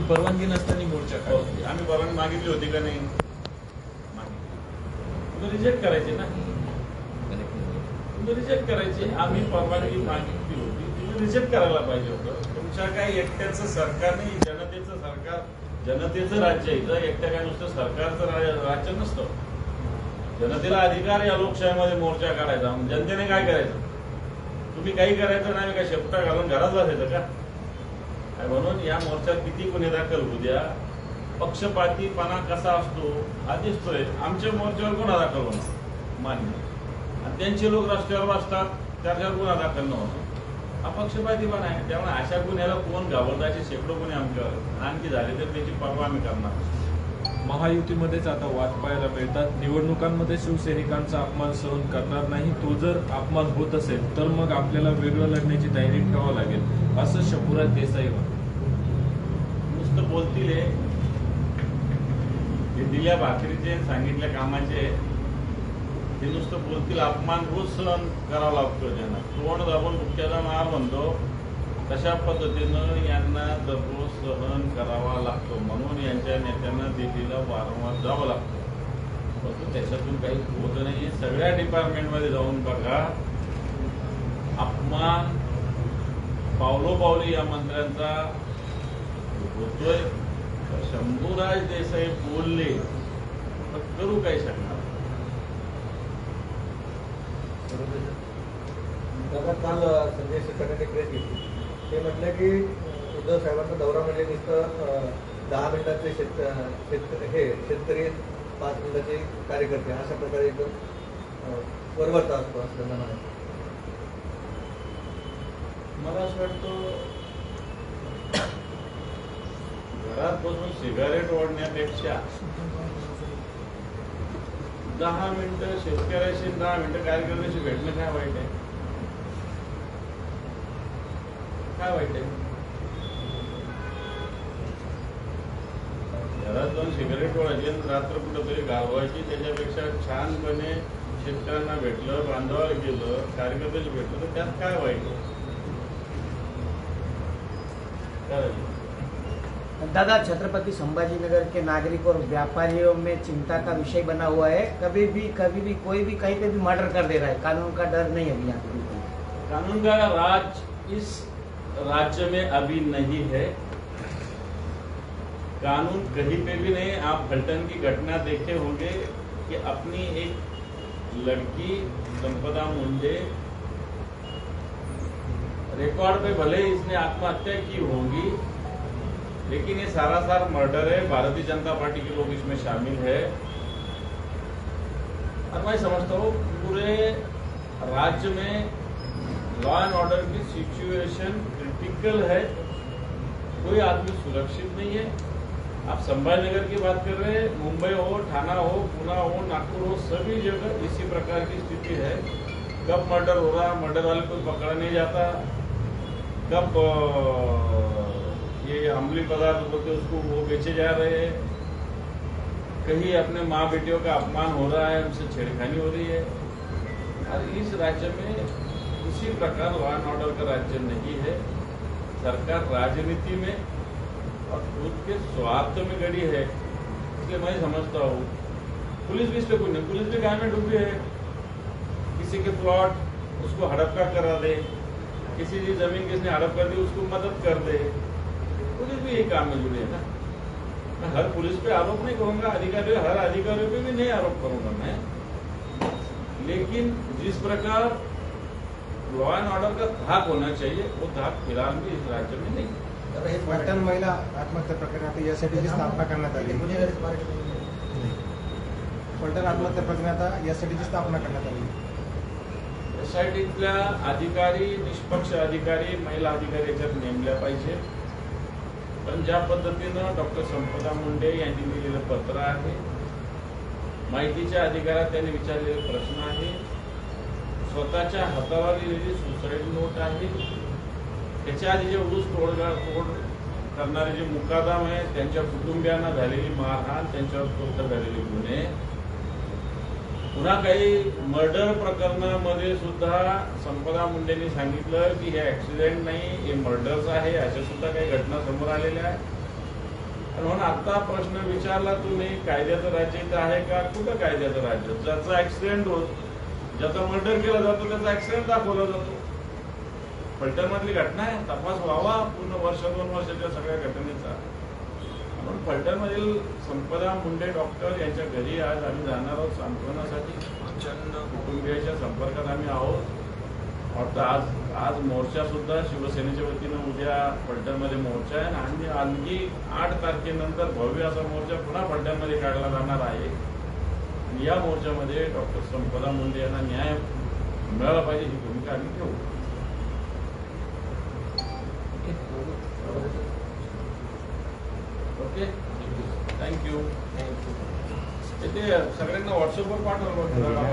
की परवानगी नसताना मोर्चा काढला. आम्ही परवानगी मागितली होती का नाही? मागितली. रिजेक्ट करायची ना? तुम्ही रिजेक्ट करायची आम्ही परवानगी मागितली होती. तुम्ही रिजेक्ट करायला पाहिजे होतं. तुमच्या काही एकट्याचं सरकार नाही जनतेचं सरकार जनतेचं राज्य इथं एकट्या काय नुसतं सरकारचं राज्य नसतं. जनतेला अधिकार या लोकशाहीमध्ये मोर्चा काढायचा. जनतेने काय करायचं? तुम्ही काही करायचं नाही काय शेपटा घालून घरात बसायचं का? म्हणून या मोर्चात किती गुन्हे दाखल होऊ द्या पक्षपातीपणा कसा असतो हा दिसतोय. आमच्या मोर्चावर गुन्हा दाखल होणार. मान्य. आणि त्यांचे लोक रस्त्यावर असतात त्याच्यावर गुन्हा दाखल न होणार. हा पक्षपातीपणा आहे. त्यामुळे अशा गुन्ह्याला कोण घाबरताचे असे शेकडो गुन्हे आमच्यावर. आणखी झाले तर त्याची परवा आम्ही करणार. महायुतीमध्येच आता वाद पाहायला मिळतात. निवडणुकांमध्ये शिवसैनिकांचा अपमान सहन करणार नाही. तो जर अपमान होत असेल तर मग आपल्याला वेगळं लढण्याची तयारी ठेवावं लागेल असं शपुराज देसाई नुसतं बोलतील. हे. दिल्या भाकरीचे सांगितल्या कामाचे ते नुसतं बोलतील अपमान रोज सहन करावा लागतो त्यांना. तोंड दाबून मुख्याचा मार म्हणतो. तशा पद्धतीनं यांना दररोज सहन करावा लागतो? म्हणून यांच्या नेत्यांना दिल्लीला वारंवार जावं लागतं. परंतु त्याच्यातून काही होत नाही सगळ्या डिपार्टमेंटमध्ये जाऊन बघा. अपमान पावलोपावली या मंत्र्यांचा होतोय. शंभूराज देसाई बोलले तर करू काय शकणार? काल संजय शिरसाटांनी प्रेस घेतली. ते म्हटलं की उद्धव साहेबांचा दौरा म्हणजे नुसतं दहा मिनिटाचे शेत शेतकरी हे शेतकरी पाच मिनिटाचे कार्यकर्ते अशा प्रकारे एकदम अं, असतो असं त्यांना म्हणायचं. मला असं वाटतं घरात बसून सिगारेट ओढण्यापेक्षा दहा मिनिटं शेतकऱ्याशी दहा मिनिटं कार्यकर्त्याशी भेटणं काय वाईट आहे? काय वाईट आहे घरात जाऊन सिगारेट ओढायची रात्र कुठंतरी घालवायची त्याच्यापेक्षा छानपणे शेतकऱ्यांना भेटलं बांधवाला गेलं कार्यकर्त्याशी भेटलं तर त्यात काय वाईट? दादा छत्रपति संभाजीनगर के नागरिक और व्यापारियों में चिंता का विषय बना हुआ है। कभी भी कभी भी कोई भी कहीं पे भी मर्डर कर दे रहा है। कानून का डर नहीं है अभी यहाँ कानून का राज इस राज्य में अभी नहीं है। कानून कहीं पे भी नहीं आप फलटन की घटना देखे होंगे कि अपनी एक लड़की संपदा मुंडे रिकॉर्ड पे भले इसने आत्महत्या की होगी, लेकिन ये सारा सार मर्डर है। भारतीय जनता पार्टी के लोग इसमें शामिल है। और मैं समझता हूँ पूरे राज्य में लॉ एंड ऑर्डर की सिचुएशन क्रिटिकल है। कोई आदमी सुरक्षित नहीं है। आप संभाजीनगर की बात कर रहे हैं, मुंबई हो ठाना हो, पुणे हो, नागपुर हो, सभी जगह इसी प्रकार की स्थिति है। कब मर्डर हो रहा मर्डर वाले को पकड़ा नहीं जाता। कब ये अमली पदार्थ बोलते उसको वो बेचे जा रहे हैं। कहीं अपने माँ बेटियों का अपमान हो रहा है, उनसे छेड़खानी हो रही है। और इस राज्य में उसी प्रकार एंड ऑर्डर का राज्य नहीं है। सरकार राजनीति में और खुद के स्वार्थ में गड़ी है, इसलिए मैं समझता हूँ। पुलिस भी इस पे कुछ नहीं, पुलिस भी गाय में डूबी है। किसी के प्लॉट उसको हड़प्पा करा दे, किसी की ज़मीन किसने हड़प कर दी, उसको मदद कर दे। पुलिस भी यही काम में जुड़े है ना। मैं हर पुलिस पे आरोप नहीं करूँगा अधिकारी हर अधिकारियों पे भी नहीं आरोप करूँगा मैं। लेकिन जिस प्रकार लॉ एंड ऑर्डर का धाक होना चाहिए वो धाक फिलहाल भी इस राज्य में नहीं। है। महिला आत्महत्या प्रकरणी आता यासाठीची स्थापना करण्यात आली. आत्महत्या प्रकरणी आता यासाठीची स्थापना करण्यात आली. अधिकारी निष्पक्ष अधिकारी महिला अधिकारी याच्यात नेमल्या पाहिजे. पण ज्या पद्धतीनं डॉक्टर संपदा मुंडे यांनी लिहिलेलं पत्र आहे माहितीच्या अधिकारात त्यांनी विचारलेले प्रश्न आहे स्वतःच्या हातावर लिहिलेली सुसाईड नोट आहे. त्याच्या आधी जे ऊस तोडगा तोड करणारे जे मुकादम आहे त्यांच्या कुटुंबियांना झालेली मारहाण त्यांच्यावर तोड झालेले गुन्हे. पुन्हा काही मर्डर प्रकरणामध्ये सुद्धा संपदा मुंडेंनी सांगितलं की हे ऍक्सिडेंट नाही हे मर्डर्स आहे अशा सुद्धा काही घटना समोर आलेल्या आहेत. म्हणून आता प्रश्न विचारला तुम्ही कायद्याचं राज्य इथं आहे का? कुठं कायद्याचं राज्य? ज्याचा ऍक्सिडेंट होत ज्याचा मर्डर केला जातो त्याचा ऍक्सिडेंट दाखवला जातो. फलटणमधली घटना आहे तपास व्हावा पूर्ण वर्ष दोन वर्षाच्या सगळ्या घटनेचा. आपण फलटणमधील संपदा मुंडे डॉक्टर यांच्या घरी आज आम्ही जाणार आहोत सांत्वनासाठी. कुटुंबियाच्या संपर्कात आम्ही आहोत. वाटतं आज आज मोर्चा सुद्धा शिवसेनेच्या वतीनं उद्या फलटणमध्ये मोर्चा आहे आणि आणखी आठ तारखेनंतर भव्य असा मोर्चा पुन्हा फलटणमध्ये काढला जाणार आहे. या मोर्चामध्ये डॉक्टर संपदा मुंडे यांना न्याय मिळाला पाहिजे ही भूमिका आम्ही ठेवू ओके? थँक्यू ते सगळ्यांना व्हॉट्सअपवर पाठवा.